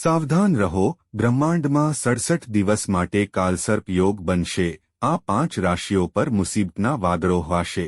સાવધાન રહો, બ્રહ્માંડમાં સડસઠ દિવસ માટે કાલસર્પ યોગ બનશે, આ પાંચ રાશિઓ પર મુસીબતના વાદળો હશે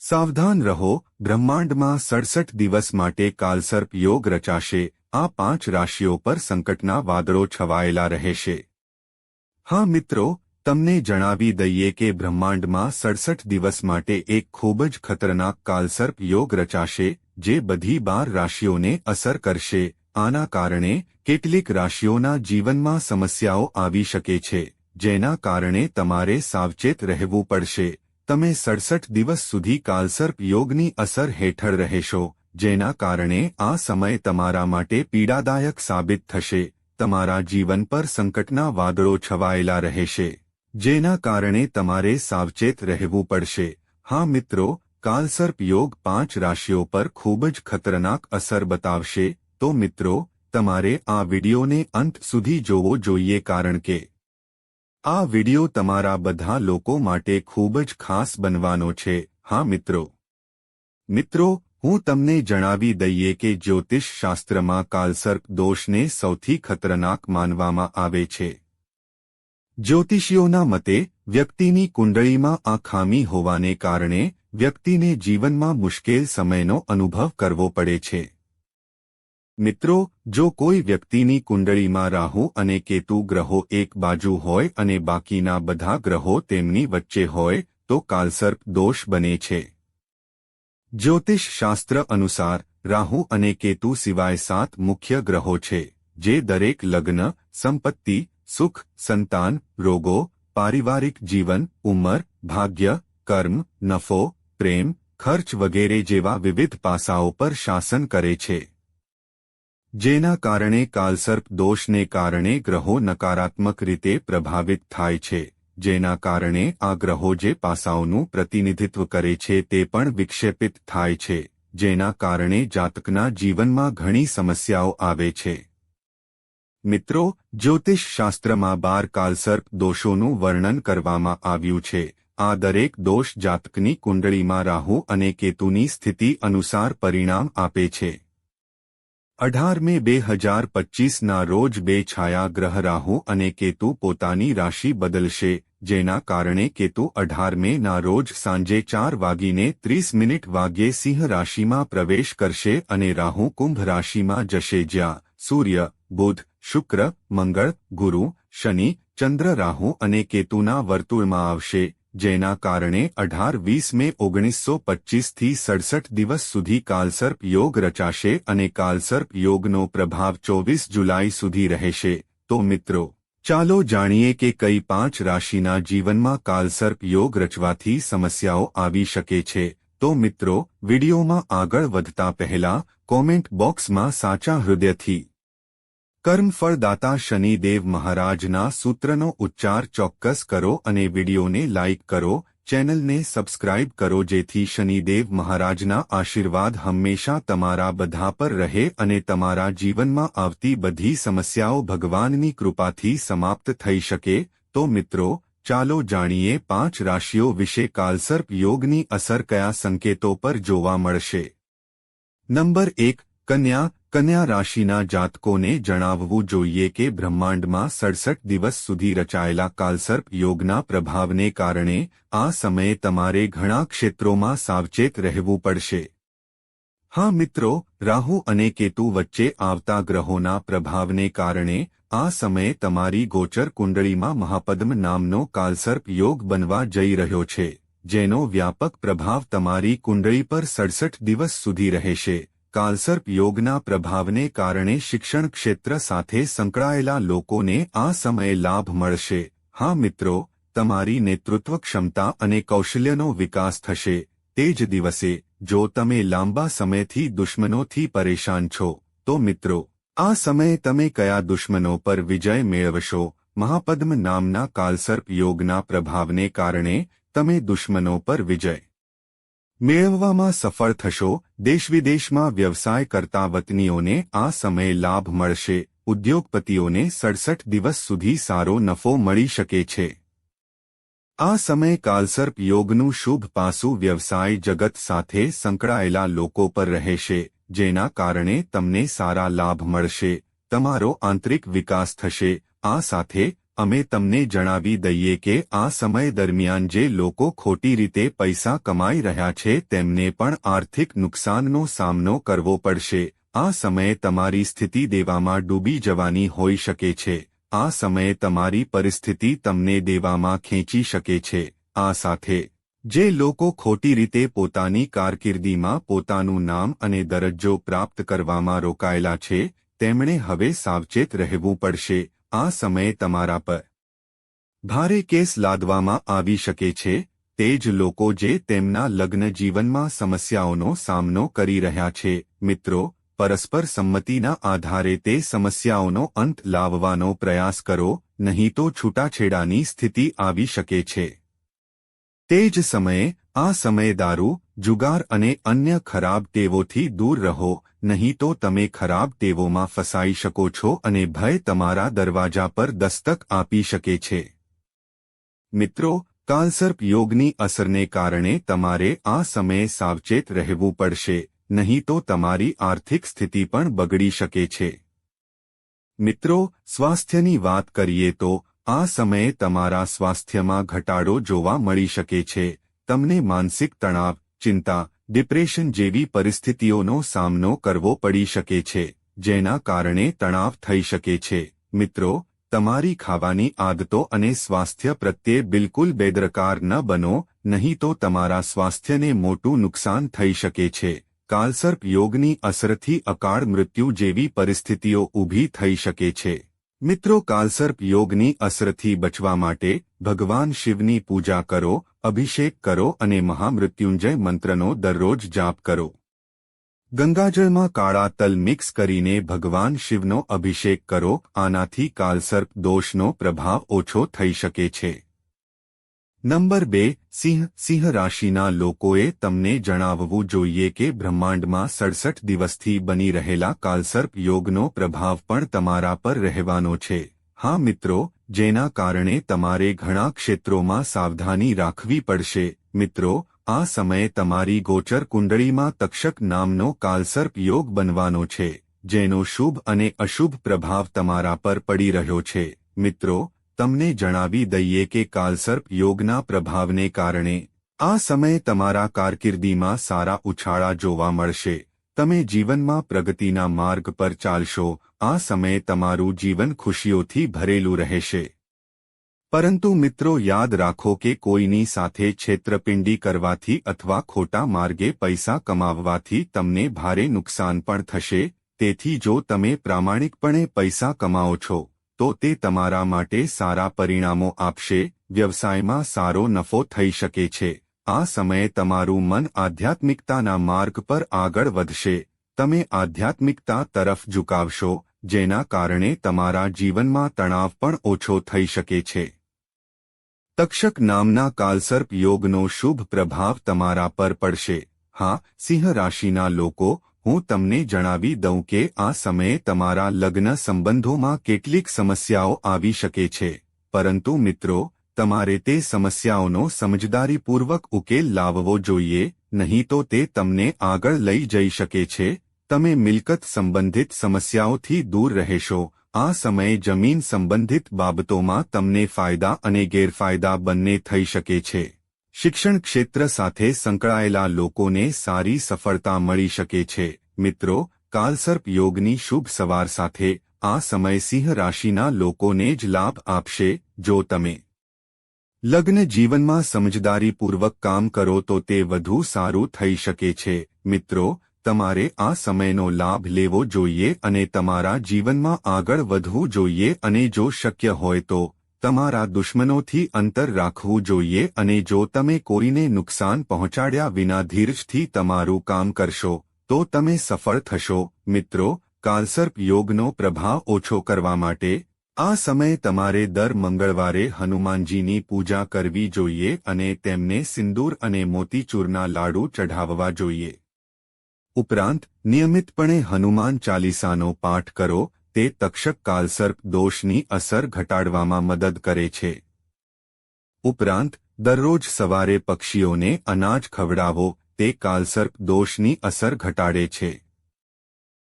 સાવધાન રહો, બ્રહ્માંડમાં સડસઠ દિવસ માટે કાલસર્પ યોગ રચાશે, આ પાંચ રાશિઓ પર સંકટના વાદળો છવાયેલા રહેશે. હા મિત્રો, તમને જણાવી દઈએ કે બ્રહ્માંડમાં સડસઠ દિવસ માટે એક ખૂબ જ ખતરનાક કાલસર્પ યોગ રચાશે, જે બધી બાર રાશિઓને અસર કરશે આના કારણે કેટલીક રાશિઓના જીવનમાં સમસ્યાઓ આવી શકે છે, જેના કારણે તમારે સાવચેત રહેવું પડશે. તમે સડસઠ દિવસ સુધી કાલસર્પ યોગની અસર હેઠળ રહેશો, જેના કારણે આ સમય તમારા માટે પીડાદાયક સાબિત થશે. તમારા જીવન પર સંકટના વાદળો છવાયેલા રહેશે, જેના કારણે તમારે સાવચેત રહેવું પડશે. હા મિત્રો, કાલસર્પ યોગ પાંચ રાશિઓ પર ખૂબ જ ખતરનાક અસર બતાવશે તો મિત્રો, તમારે આ વિડિયોને અંત સુધી જોવો જોઈએ કારણ કે આ વિડિયો તમારા બધા લોકો માટે ખૂબ જ ખાસ બનવાનો છે. હા મિત્રો. મિત્રો, હું તમને જણાવી દઈએ કે જ્યોતિષ શાસ્ત્રમાં કાલસર્પ દોષને સૌથી ખતરનાક માનવામાં આવે છે. જ્યોતિષીઓના મતે, વ્યક્તિની કુંડળીમાં આ ખામી હોવાને કારણે વ્યક્તિને જીવનમાં મુશ્કેલ સમયનો અનુભવ કરવો પડે છે. મિત્રો, જો કોઈ વ્યક્તિની કુંડળીમાં રાહુ અને કેતુ ગ્રહો એક બાજુ હોય અને બાકીના બધા ગ્રહો તેમની વચ્ચે હોય, તો કાલસર્પ દોષ બને છે. જ્યોતિષ શાસ્ત્ર અનુસાર, રાહુ અને કેતુ સિવાય સાત મુખ્ય ગ્રહો છે, જે દરેક લગ્ન, સંપત્તિ, સુખ, સંતાન, રોગો, પારિવારિક જીવન, ઉંમર, ભાગ્ય, કર્મ, નફો, પ્રેમ, ખર્ચ વગેરે જેવા વિવિધ પાસાઓ પર શાસન કરે છે. જેના કારણે કાલસર્પ દોષને કારણે ગ્રહો નકારાત્મક રીતે પ્રભાવિત થાય છે, જેના કારણે આ ગ્રહો જે પાસાઓનું પ્રતિનિધિત્વ કરે છે તે પણ વિક્ષેપિત થાય છે, જેના કારણે જાતકના જીવનમાં ઘણી સમસ્યાઓ આવે છે. મિત્રો જ્યોતિષ શાસ્ત્રમાં બાર કાલસર્પ દોષોનું વર્ણન કરવામાં આવ્યું છે. આ દરેક દોષ જાતકની કુંડળીમાં રાહુ અને કેતુની સ્થિતિ અનુસાર પરિણામ આપે છે. અઢાર મે બે હજાર પચ્ચીસના રોજ બે છાયા ગ્રહ રાહુ અને કેતુ પોતાની રાશિ બદલશે, જેના કારણે કેતુ અઢાર મેના રોજ સાંજે ચાર વાગીને ત્રીસ મિનિટ વાગ્યે સિંહ રાશિમાં પ્રવેશ કરશે અને રાહુ કુંભ રાશિમાં જશે જ્યાં સૂર્ય, બુધ, શુક્ર, મંગળ, ગુરુ, શનિ, ચંદ્ર રાહુ અને કેતુના વર્તુળમાં આવશે. જેના કારણે અઢાર વીસ મે ઓગણીસો પચ્ચીસથી સડસઠ દિવસ સુધી કાલસર્પ યોગ રચાશે અને કાલસર્પ યોગનો પ્રભાવ ચોવીસ જુલાઈ સુધી રહેશે. તો મિત્રો, ચાલો જાણીએ કે કઈ પાંચ રાશિના જીવનમાં કાલસર્પ યોગ રચવાથી સમસ્યાઓ આવી શકે છે. તો મિત્રો, વિડીયોમાં આગળ વધતા પહેલા કોમેન્ટ બોક્સમાં સાચા હૃદયથી કર્મફળદાતા શનિદેવ મહારાજના સૂત્રનો ઉચ્ચાર ચોક્કસ કરો અને વિડીયોને લાઇક કરો, ચેનલને સબસ્ક્રાઇબ કરો જેથી શનિદેવ મહારાજના આશીર્વાદ હંમેશા તમારા બધા પર રહે અને તમારા જીવનમાં આવતી બધી સમસ્યાઓ ભગવાનની કૃપાથી સમાપ્ત થઈ શકે. તો મિત્રો, ચાલો જાણીએ પાંચ રાશિઓ વિશે કાલસર્પ યોગની અસર કયા સંકેતો પર જોવા મળશે. નંબર એક, કન્યા કન્યા રાશિના જાતકોને જણાવવું જોઈએ કે બ્રહ્માંડમાં સડસઠ દિવસ સુધી રચાયેલા કાલસર્પ યોગના પ્રભાવને કારણે આ સમયે તમારે ઘણા ક્ષેત્રોમાં સાવચેત રહેવું પડશે. હા મિત્રો, રાહુ અને કેતુ વચ્ચે આવતા ગ્રહોના પ્રભાવને કારણે આ સમયે તમારી ગોચર કુંડળીમાં મહાપદ્મ નામનો કાલસર્પ યોગ બનવા જઈ રહ્યો છે, જેનો વ્યાપક પ્રભાવ તમારી કુંડળી પર સડસઠ દિવસ સુધી રહેશે. કાલસર્પ યોગના પ્રભાવને કારણે શિક્ષણ ક્ષેત્ર સાથે સંકળાયેલા લોકોને આ સમયે લાભ મળશે. હા મિત્રો, તમારી નેતૃત્વ ક્ષમતા અને કૌશલ્યનો વિકાસ થશે. તે જ દિવસે, જો તમે લાંબા સમયથી દુશ્મનોથી પરેશાન છો, તો મિત્રો, આ સમયે તમે કયા દુશ્મનો પર વિજય મેળવશો? મહાપદ્મ નામના કાલસર્પ યોગના પ્રભાવને કારણે તમે દુશ્મનો પર વિજય મેળવવામાં સફળ થશો, દેશવિદેશમાં વ્યવસાય કરતા વતનીઓને આ સમયે લાભ મળશે, ઉદ્યોગપતિઓને સડસઠ દિવસ સુધી સારો નફો મળી શકે છે. આ સમય કાલસર્પ યોગનું શુભ પાસું વ્યવસાય જગત સાથે સંકળાયેલા લોકો પર રહેશે, જેના કારણે તમને સારા લાભ મળશે, તમારો આંતરિક વિકાસ થશે, આ સાથે અમે તમને જણાવી દઈએ કે આ સમય દરમિયાન જે લોકો ખોટી રીતે પૈસા કમાઈ રહ્યા છે, તેમને પણ આર્થિક નુકસાનનો સામનો કરવો પડશે. આ સમયે તમારી સ્થિતિ દેવામાં ડૂબી જવાની હોઈ શકે છે. આ સમયે તમારી પરિસ્થિતિ તમને દેવામાં ખેંચી શકે છે. આ સાથે, જે લોકો ખોટી રીતે પોતાની કારકિર્દીમાં પોતાનું નામ અને દરજ્જો પ્રાપ્ત કરવામાં રોકાયેલા છે, તેમણે હવે સાવચેત રહેવું પડશે. આ સમયે તમારા પર ભારે કેસ લાદવામાં આવી શકે છે, તે જ લોકો જે તેમના લગ્ન જીવનમાં સમસ્યાઓનો સામનો કરી રહ્યા છે, મિત્રો, પરસ્પર સંમતિના આધારે તે સમસ્યાઓનો અંત લાવવાનો પ્રયાસ કરો, નહીં તો છૂટાછેડાની સ્થિતિ આવી શકે છે. તે જ સમયે, આ સમયે દારૂ, જુગાર અને અન્ય ખરાબ ટેવોથી દૂર રહો નહીં તો તમે ખરાબ ટેવોમાં ફસાઈ શકો છો અને ભય તમારા દરવાજા પર દસ્તક આપી શકે છે. મિત્રો, કાલસર્પ યોગની અસરને કારણે તમારે આ સમયે સાવચેત રહેવું પડશે, નહીં તો તમારી આર્થિક સ્થિતિ પણ બગડી શકે છે. મિત્રો, સ્વાસ્થ્યની વાત કરીએ તો, આ સમયે તમારા સ્વાસ્થ્યમાં ઘટાડો જોવા મળી શકે છે, તમને માનસિક તણાવ, ચિંતા ડિપ્રેશન જેવી પરિસ્થિતિઓનો સામનો કરવો પડી શકે છે, જેના કારણે તણાવ થઈ શકે છે. મિત્રો, તમારી ખાવાની આદતો અને સ્વાસ્થ્ય પ્રત્યે બિલકુલ બેદરકાર ન બનો, નહીં તો તમારા સ્વાસ્થ્યને મોટું નુકસાન થઈ શકે છે. કાલસર્પ યોગની અસરથી અકાળ મૃત્યુ જેવી પરિસ્થિતિઓ ઊભી થઈ શકે છે. મિત્રો, કાલસર્પ યોગની અસરથી બચવા માટે ભગવાન શિવની પૂજા કરો અભિષેક કરો અને મહામૃત્યુંજય મંત્રનો દરરોજ જાપ કરો. ગંગાજળમાં કાળા તલ મિક્સ કરીને ભગવાન શિવનો અભિષેક કરો, આનાથી કાલસર્પ દોષનો પ્રભાવ ઓછો થઈ શકે છે. નંબર બે, સિંહ સિંહ રાશિના લોકોએ તમને જણાવવું જોઈએ કે બ્રહ્માંડમાં સડસઠ દિવસથી બની રહેલા કાલસર્પ યોગનો પ્રભાવ પણ તમારા પર રહેવાનો છે. હા મિત્રો જેના કારણે તમારે ઘણા ક્ષેત્રોમાં સાવધાની રાખવી પડશે. મિત્રો, આ સમયે તમારી ગોચર કુંડળીમાં તક્ષક નામનો કાલસર્પ યોગ બનવાનો છે, જેનો શુભ અને અશુભ પ્રભાવ તમારા પર પડી રહ્યો છે. મિત્રો, તમને જણાવી દઈએ કે કાલસર્પ યોગના પ્રભાવને કારણે આ સમયે તમારા કારકિર્દીમાં સારા ઉછાળા જોવા મળશે. તમે જીવનમાં પ્રગતિના માર્ગ પર ચાલશો, આ સમયે તમારું જીવન ખુશીઓથી ભરેલું રહેશે. પરંતુ મિત્રો યાદ રાખો કે કોઈની સાથે છેતરપિંડી કરવાથી અથવા ખોટા માર્ગે પૈસા કમાવવાથી તમને ભારે નુકસાન પણ થશે, તેથી જો તમે પ્રામાણિકપણે પૈસા કમાઓ છો, તો તે તમારા માટે સારા પરિણામો આપશે, વ્યવસાયમાં સારો નફો થઈ શકે છે. આ સમયે તમારું મન આધ્યાત્મિકતાના માર્ગ પર આગળ વધશે. તમે આધ્યાત્મિકતા તરફ ઝુકાવશો, જેના કારણે તમારા જીવનમાં તણાવ પણ ઓછો થઈ શકે છે. તક્ષક નામના કાલસર્પ યોગનો શુભ પ્રભાવ તમારા પર પડશે. હા, સિંહ રાશિના લોકો, હું તમને જણાવી દઉં કે આ સમયે તમારા લગ્ન સંબંધોમાં કેટલીક સમસ્યાઓ આવી શકે છે. પરંતુ મિત્રો તમારે તે સમસ્યાઓનો સમજદારીપૂર્વક ઉકેલ લાવવો જોઈએ, નહીં તો તે તમને આગળ લઈ જઈ શકે છે, તમે મિલકત સંબંધિત સમસ્યાઓથી દૂર રહેશો, આ સમયે જમીન સંબંધિત બાબતોમાં તમને ફાયદા અને ગેરફાયદા બંને થઈ શકે છે. શિક્ષણ ક્ષેત્ર સાથે સંકળાયેલા લોકોને સારી સફળતા મળી શકે છે. મિત્રો, કાલસર્પ યોગની શુભ સવાર સાથે આ સમય સિંહ રાશિના લોકોને જ લાભ આપશે, જો તમે લગ્ન જીવનમાં સમજદારીપૂર્વક કામ કરો તો તે વધુ સારું થઈ શકે છે. મિત્રો, તમારે આ સમયનો લાભ લેવો જોઈએ અને તમારા જીવનમાં આગળ વધવું જોઈએ અને જો શક્ય હોય તો તમારા દુશ્મનોથી અંતર રાખવું જોઈએ અને જો તમે કોઈને નુકસાન પહોંચાડ્યા વિના ધીરજથી તમારું કામ કરશો, તો તમે સફળ થશો. મિત્રો, કાલસર્પ યોગનો પ્રભાવ ઓછો કરવા માટે આ સમયે તમારે દર મંગળવારે હનુમાનજીની પૂજા કરવી જોઈએ અને તેમને સિંદૂર અને મોતીચૂરના લાડુ ચઢાવવા જોઈએ. ઉપરાંત, નિયમિતપણે હનુમાન ચાલીસાનો પાઠ કરો, તે તક્ષક કાલસર્પ દોષની અસર ઘટાડવામાં મદદ કરે છે. ઉપરાંત, દરરોજ સવારે પક્ષીઓને અનાજ ખવડાવો, તે કાલસર્પ દોષની અસર ઘટાડે છે.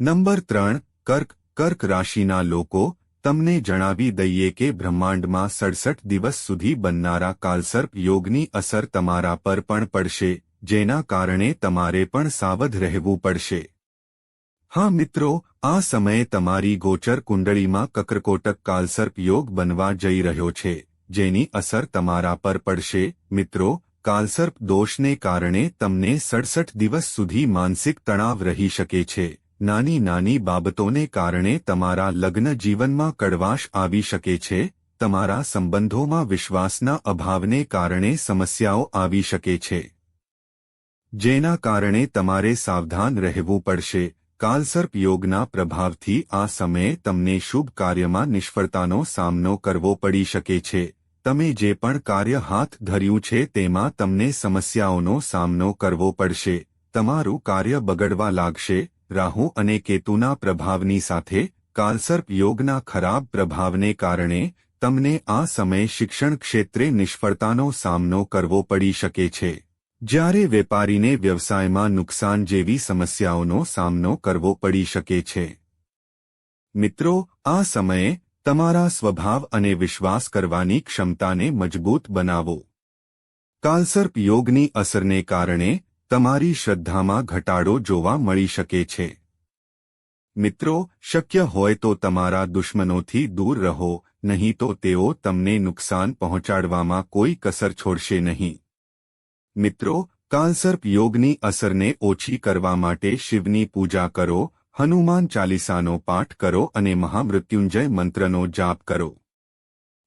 નંબર ત્રણ, કર્ક કર્ક રાશિના લોકો તમને જણાવી દઈએ કે બ્રહ્માંડમાં સડસઠ દિવસ સુધી બનનારા કાલસર્પ યોગની અસર તમારા પર પણ પડશે, જેના કારણે તમારે પણ સાવધ રહેવું પડશે. હા મિત્રો, આ સમયે તમારી ગોચર કુંડળીમાં કકરકોટક કાલસર્પ યોગ બનવા જઈ રહ્યો છે, જેની અસર તમારા પર પડશે, મિત્રો, કાલસર્પ દોષને કારણે તમને સડસઠ દિવસ સુધી માનસિક તણાવ રહી શકે છે. નાની નાની બાબતોને કારણે તમારા લગ્ન જીવનમાં કડવાશ આવી શકે છે, તમારા સંબંધોમાં વિશ્વાસના અભાવને કારણે સમસ્યાઓ આવી શકે છે. જેના કારણે તમારે સાવધાન રહેવું પડશે, કાલસર્પ યોગના પ્રભાવથી આ સમયે તમને શુભ કાર્યમાં નિષ્ફળતાનો સામનો કરવો પડી શકે છે, તમે જે પણ કાર્ય હાથ ધર્યું છે તેમાં તમને સમસ્યાઓનો સામનો કરવો પડશે, તમારું કાર્ય બગડવા લાગશે રાહુ અને કેતુના પ્રભાવની સાથે કાલસર્પ યોગના ખરાબ પ્રભાવને કારણે તમને આ સમયે શિક્ષણ ક્ષેત્રે નિષ્ફળતાનો સામનો કરવો પડી શકે છે. જ્યારે વેપારીને વ્યવસાયમાં નુકસાન જેવી સમસ્યાઓનો સામનો કરવો પડી શકે છે. મિત્રો, આ સમયે તમારા સ્વભાવ અને વિશ્વાસ કરવાની ક્ષમતાને મજબૂત બનાવો. કાલસર્પ યોગની અસરને કારણે તમારી શ્રદ્ધામાં ઘટાડો જોવા મળી શકે છે. મિત્રો, શક્ય હોય તો તમારા દુશ્મનોથી દૂર રહો, નહીં તો તેઓ તમને નુકસાન પહોંચાડવામાં કોઈ કસર છોડશે નહીં. મિત્રો, કાલસર્પ યોગની અસરને ઓછી કરવા માટે શિવની પૂજા કરો, હનુમાન ચાલીસાનો પાઠ કરો અને મહામૃત્યુંજય મંત્રનો જાપ કરો.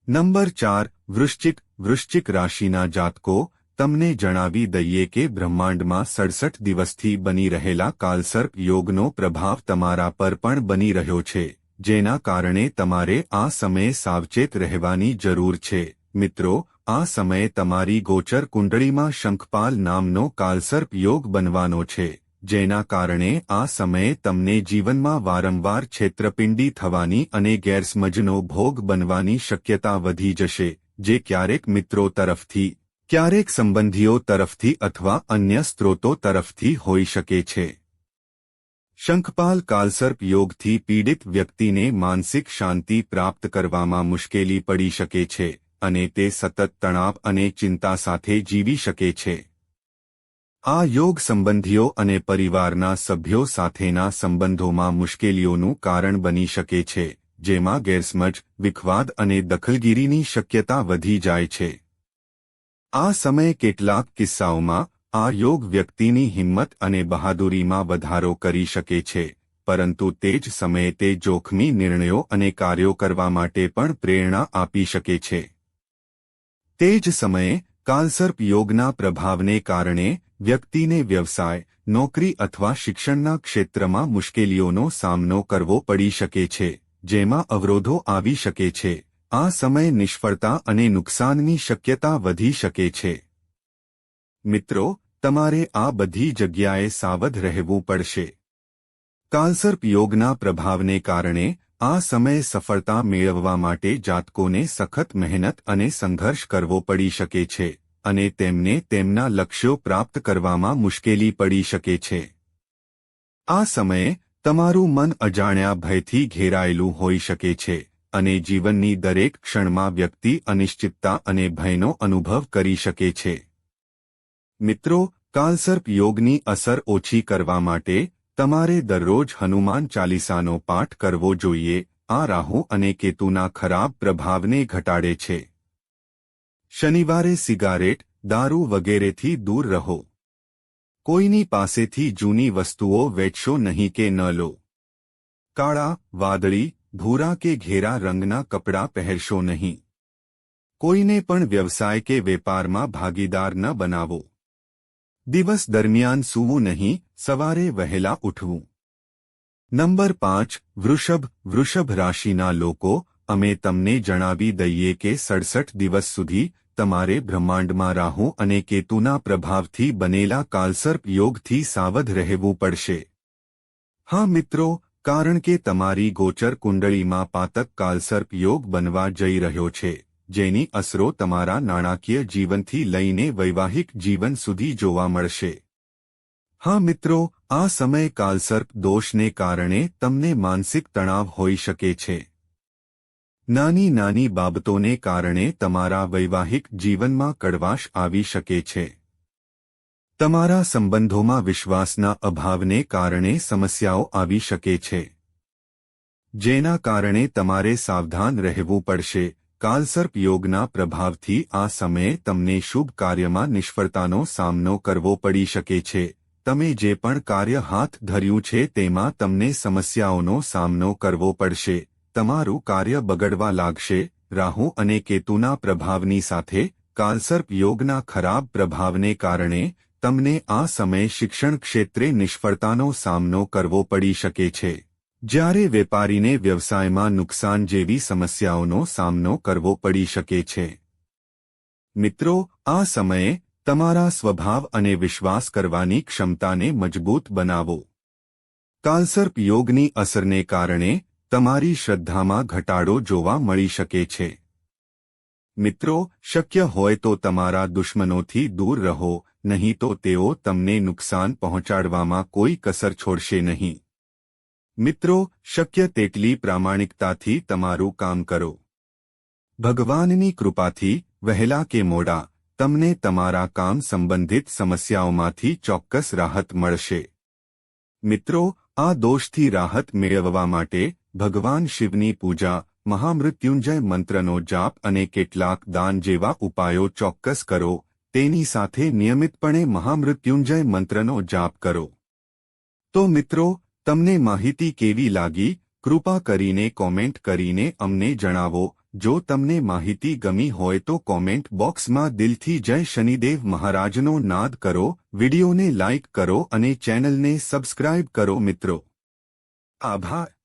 નંબર ચાર, વૃશ્ચિક વૃશ્ચિક રાશિના જાતકો તમને જણાવી દઈએ કે બ્રહ્માંડમાં સડસઠ દિવસથી બની રહેલા કાલસર્પ યોગનો પ્રભાવ તમારા પર પણ બની રહ્યો છે, જેના કારણે તમારે આ સમયે સાવચેત રહેવાની જરૂર છે. મિત્રો, આ સમયે તમારી ગોચર કુંડળીમાં શંખપાલ નામનો કાલસર્પ યોગ બનવાનો છે, જેના કારણે આ સમયે તમને જીવનમાં વારંવાર છેતરપિંડી થવાની અને ગેરસમજનો ભોગ બનવાની શક્યતા વધી જશે, જે ક્યારેક મિત્રો તરફથી ક્યારેક સંબંધીઓ તરફથી અથવા અન્ય સ્ત્રોતો તરફથી હોઈ શકે છે. શંખપાલ કાલસર્પ યોગથી પીડિત વ્યક્તિને માનસિક શાંતિ પ્રાપ્ત કરવામાં મુશ્કેલી પડી શકે છે અને તે સતત તણાવ અને ચિંતા સાથે જીવી શકે છે. આ યોગ સંબંધીઓ અને પરિવારના સભ્યો સાથેના સંબંધોમાં મુશ્કેલીઓનું કારણ બની શકે છે, જેમાં ગેરસમજ, વિખવાદ અને દખલગીરીની શક્યતા વધી જાય છે. આ સમયે કેટલાક કિસ્સાઓમાં આ યોગ વ્યક્તિની હિંમત અને બહાદુરીમાં વધારો કરી શકે છે, પરંતુ તે જ સમયે તે જોખમી નિર્ણયો અને કાર્યો કરવા માટે પણ પ્રેરણા આપી શકે છે. તે જ સમયે, કાલસર્પ યોગના પ્રભાવને કારણે વ્યક્તિને વ્યવસાય, નોકરી અથવા શિક્ષણના ક્ષેત્રમાં મુશ્કેલીઓનો સામનો કરવો પડી શકે છે, જેમાં અવરોધો આવી શકે છે. આ સમય નિષ્ફળતા અને નુકસાનની શક્યતા વધી શકે છે. મિત્રો, તમારે આ બધી જગ્યાએ સાવધ રહેવું પડશે. કાલસર્પ યોગના પ્રભાવને કારણે આ સમયે સફળતા મેળવવા માટે જાતકોને સખત મહેનત અને સંઘર્ષ કરવો પડી શકે છે અને તેમને તેમના લક્ષ્યો પ્રાપ્ત કરવામાં મુશ્કેલી પડી શકે છે. આ સમયે તમારું મન અજાણ્યા ભયથી ઘેરાયેલું હોઈ શકે છે. અને જીવનની દરેક ક્ષણમાં વ્યક્તિ અનિશ્ચિતતા અને ભયનો અનુભવ કરી શકે છે. મિત્રો, કાલસર્પ યોગની અસર ઓછી કરવા માટે તમારે દરરોજ હનુમાન ચાલીસાનો પાઠ કરવો જોઈએ. આ રાહુ અને કેતુના ખરાબ પ્રભાવને ઘટાડે છે. શનિવારે સિગારેટ, દારૂ વગેરેથી દૂર રહો. કોઈની પાસેથી જૂની વસ્તુઓ વેચશો નહીં કે ન લો. કાળા, વાદળી ભૂરા કે ઘેરા રંગના કપડાં પહેરશો નહીં. કોઈને પણ વ્યવસાય કે વેપારમાં ભાગીદાર ન બનાવો. દિવસ દરમિયાન સૂવું નહીં, સવારે વહેલા ઉઠવું. નંબર પાંચ, વૃષભ વૃષભ રાશિના લોકો, અમે તમને જણાવી દઈએ કે સડસઠ દિવસ સુધી તમારે બ્રહ્માંડમાં રાહુ અને કેતુના પ્રભાવથી બનેલા કાલસર્પ યોગથી સાવધ રહેવું પડશે. હા મિત્રો કારણ કે તમારી ગોચર કુંડળીમાં પાતક કાલસર્પ યોગ બનવા જઈ રહ્યો છે, જેની અસરો તમારા નાણાકીય જીવનથી લઈને વૈવાહિક જીવન સુધી જોવા મળશે. હા મિત્રો, આ સમય કાલસર્પ દોષને કારણે તમને માનસિક તણાવ હોઈ શકે છે. નાની નાની બાબતોને કારણે તમારા વૈવાહિક જીવનમાં કડવાશ આવી શકે છે. તમારા સંબંધોમાં વિશ્વાસના અભાવને કારણે સમસ્યાઓ આવી શકે છે. જેના કારણે તમારે સાવધાન રહેવું પડશે. કાલસર્પ યોગના પ્રભાવથી આ સમયે તમને શુભ કાર્યમાં નિષ્ફળતાનો સામનો કરવો પડી શકે છે. તમે જે પણ કાર્ય હાથ ધર્યું છે તેમાં તમને સમસ્યાઓનો સામનો કરવો પડશે. તમારું કાર્ય બગડવા લાગશે. રાહુ અને કેતુના પ્રભાવની સાથે કાલસર્પ યોગના ખરાબ પ્રભાવને કારણે તમને આ સમયે શિક્ષણ ક્ષેત્રે નિષ્ફળતાનો સામનો કરવો પડી શકે છે. જ્યારે વેપારીને વ્યવસાયમાં નુકસાન જેવી સમસ્યાઓનો સામનો કરવો પડી શકે છે. મિત્રો, આ સમયે તમારા સ્વભાવ અને વિશ્વાસ કરવાની ક્ષમતાને મજબૂત બનાવો. કાલસર્પ યોગની અસરને કારણે તમારી શ્રદ્ધામાં ઘટાડો જોવા મળી શકે છે. મિત્રો, શક્ય હોય તો તમારા દુશ્મનોથી દૂર રહો નહીં તો તેઓ તમને નુકસાન પહોંચાડવામાં કોઈ કસર છોડશે નહીં. મિત્રો, શક્ય તેટલી પ્રામાણિકતાથી તમારું કામ કરો. ભગવાનની કૃપાથી, વહેલા કે મોડા, તમને તમારા કામ સંબંધિત સમસ્યાઓમાંથી ચોક્કસ રાહત મળશે. મિત્રો, આ દોષથી રાહત મેળવવા માટે ભગવાન શિવની પૂજા, મહામૃત્યુંજય મંત્રનો જાપ અને કેટલાક દાન જેવા ઉપાયો ચોક્કસ કરો. તેની સાથે નિયમિતપણે મહામૃત્યુંજય મંત્રનો જાપ કરો. તો મિત્રો, તમને માહિતી કેવી લાગી? કૃપા કરીને કોમેન્ટ કરીને અમને જણાવો. જો તમને માહિતી ગમી હોય તો કોમેન્ટ બોક્સમાં દિલથી જય શનિદેવ મહારાજનો નાદ કરો, વિડિયોને લાઇક કરો અને ચેનલને સબસ્ક્રાઇબ કરો મિત્રો. આભાર.